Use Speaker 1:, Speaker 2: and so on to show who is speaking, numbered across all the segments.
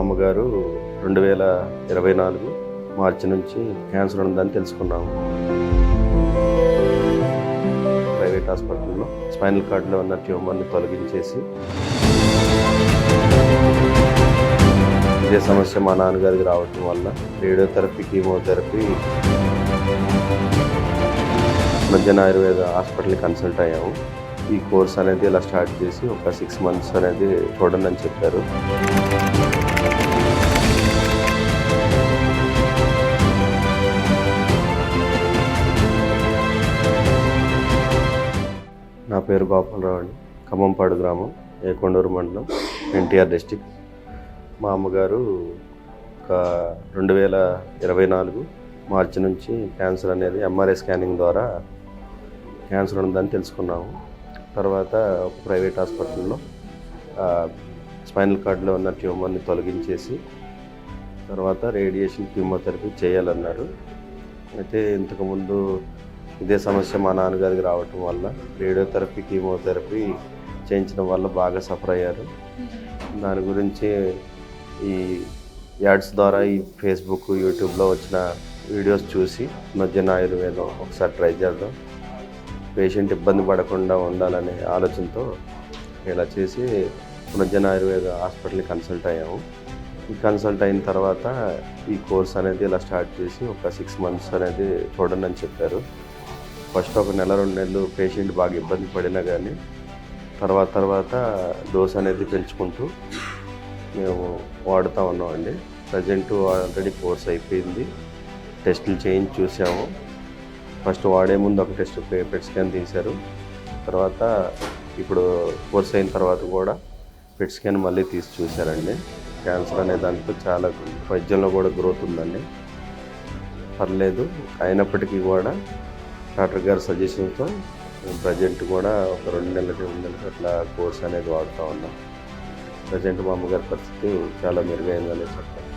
Speaker 1: అమ్మగారు రెండు వేల ఇరవై నాలుగు మార్చి నుంచి క్యాన్సర్ ఉందని తెలుసుకున్నాము. ప్రైవేట్ హాస్పిటల్లో స్పైనల్ కార్డులో ఉన్న ట్యూమర్ని తొలగించేసి ఇదే సమస్య మా నాన్నగారికి రావటం వల్ల రేడియోథెరపీ కీమోథెరపీ మధ్యాహ్న ఆయుర్వేద హాస్పిటల్ కన్సల్ట్ అయ్యాము. ఈ కోర్స్ అనేది ఇలా స్టార్ట్ చేసి ఒక సిక్స్ మంత్స్ అనేది చూడండి అని చెప్పారు. పేరు గోపాలరావు అండి. ఖమ్మంపాడు గ్రామం ఏకొండూరు మండలం ఎన్టీఆర్ డిస్టిక్. మా అమ్మగారు ఒక రెండు వేల ఇరవై నాలుగు మార్చి నుంచి క్యాన్సర్ అనేది ఎంఆర్ఐ స్కానింగ్ ద్వారా క్యాన్సర్ ఉందని తెలుసుకున్నాము. తర్వాత ఒక ప్రైవేట్ హాస్పిటల్లో స్పైనల్ కార్డులో ఉన్న ట్యూమర్ని తొలగించేసి తర్వాత రేడియేషన్ కీమోథెరపీ చేయాలన్నారు. అయితే ఇంతకుముందు ఇదే సమస్య మా నాన్నగారికి రావటం వల్ల రేడియోథెరపీ కీమోథెరపీ చేయించడం వల్ల బాగా సఫర్ అయ్యారు. దాని గురించి ఈ యాడ్స్ ద్వారా ఈ ఫేస్బుక్ యూట్యూబ్లో వచ్చిన వీడియోస్ చూసి మధ్యన ఆయుర్వేదం ఒకసారి ట్రై చేద్దాం. పేషెంట్ ఇబ్బంది పడకుండా ఉండాలనే ఆలోచనతో ఇలా చేసి పునర్జన ఆయుర్వేద హాస్పిటల్కి కన్సల్ట్ అయ్యాము. ఈ కన్సల్ట్ అయిన తర్వాత ఈ కోర్స్ అనేది ఇలా స్టార్ట్ చేసి ఒక సిక్స్ మంత్స్ అనేది చూడండి అని చెప్పారు. ఫస్ట్ ఒక నెల రెండు నెలలు పేషెంట్ బాగా ఇబ్బంది పడినా కానీ తర్వాత తర్వాత డోస్ అనేది పెంచుకుంటూ మేము వాడుతూ ఉన్నామండి. ప్రజెంట్ ఆల్రెడీ కోర్స్ అయిపోయింది. టెస్టులు చేయించి చూసాము. ఫస్ట్ వాడే ముందు ఒక టెస్ట్ పెట్ స్కాన్ తీశారు. తర్వాత ఇప్పుడు కోర్స్ అయిన తర్వాత కూడా పెట్ స్కాన్ మళ్ళీ తీసి చూశారండి. క్యాన్సర్ అనే దాంట్లో చాలా వైద్యంలో కూడా గ్రోత్ ఉందండి. పర్లేదు అయినప్పటికీ కూడా డాక్టర్ గారి సజెషన్తో ప్రజెంట్ కూడా ఒక రెండు నెలలకి రెండు నెలలకి అట్లా కోర్స్ అనేది వాడుతూ ఉన్నాం. ప్రజెంట్ మా అమ్మగారి పరిస్థితి చాలా మెరుగైందని చెప్పాలి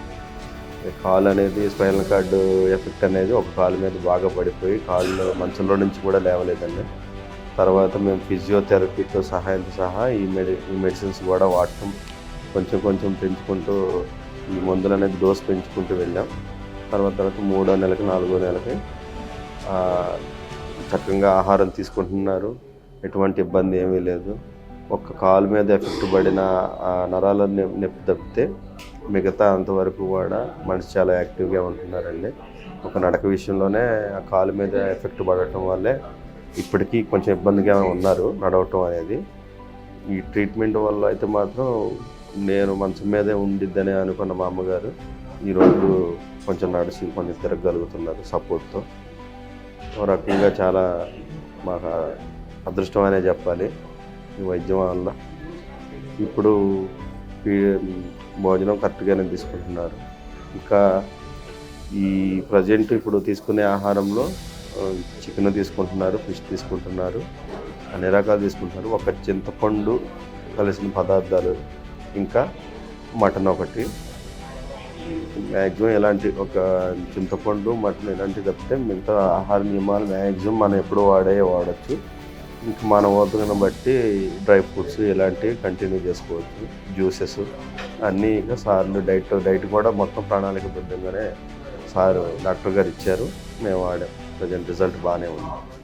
Speaker 1: కాల్ కాలు అనేది స్పైనల్ కార్డు ఎఫెక్ట్ అనేది ఒక కాలు మీద బాగా పడిపోయి కాళ్ళు మంచంలో నుంచి కూడా లేవలేదండి. తర్వాత మేము ఫిజియోథెరపీతో సహాయంతో సహా ఈ మెడి ఈ మెడిసిన్స్ కూడా వాడటం కొంచెం కొంచెం పెంచుకుంటూ ఈ మందులు అనేది డోస్ పెంచుకుంటూ వెళ్ళాం. తర్వాత తర్వాత మూడో నెలకి నాలుగో నెలకి చక్కగా ఆహారం తీసుకుంటున్నారు. ఎటువంటి ఇబ్బంది ఏమీ లేదు. ఒక్క కాలు మీద ఎఫెక్ట్ పడిన ఆ నరాల నొప్పి తప్పితే మిగతా అంతవరకు కూడా మనిషి చాలా యాక్టివ్గా ఉంటున్నారండి. ఒక నడక విషయంలోనే ఆ కాలు మీద ఎఫెక్ట్ పడటం వల్లే ఇప్పటికీ కొంచెం ఇబ్బందిగా ఉన్నారు నడవటం అనేది. ఈ ట్రీట్మెంట్ వల్ల అయితే మాత్రం నేను మంచం మీదే ఉండిద్దని అనుకున్న మా అమ్మగారు ఈరోజు కొంచెం నడిచి కొంచెం తిరగలుగుతున్నారు సపోర్ట్తో. ఓ రకంగా చాలా మాకు అదృష్టం అనే చెప్పాలి. ఈ వైద్యం వల్ల. ఇప్పుడు భోజనం కరెక్ట్గానే తీసుకుంటున్నారు. ఇంకా ఈ ప్రజెంట్ ఇప్పుడు తీసుకునే ఆహారంలో చికెన్ తీసుకుంటున్నారు ఫిష్ తీసుకుంటున్నారు అన్ని రకాలు తీసుకుంటున్నారు. ఒక చింతపండు కలిసిన పదార్థాలు ఇంకా మటన్ ఒకటి మ్యాక్సిమం ఎలాంటి ఒక చింతపండు మటన్ ఇలాంటివి తప్పితే మిగతా ఆహార నియమాలు మ్యాక్సిమం మనం ఎప్పుడు వాడే వాడచ్చు. ఇంకా మన ఓపికను బట్టి డ్రై ఫ్రూట్స్ ఇలాంటివి కంటిన్యూ చేసుకోవచ్చు. జ్యూసెస్ అన్నీ ఇంకా సార్లు డైట్ డైట్ కూడా మొత్తం ప్రణాళికబద్ధంగానే సార్ డాక్టర్ గారు ఇచ్చారు. మేము వాడాం. ప్రజెంట్ రిజల్ట్ బాగానే ఉంది.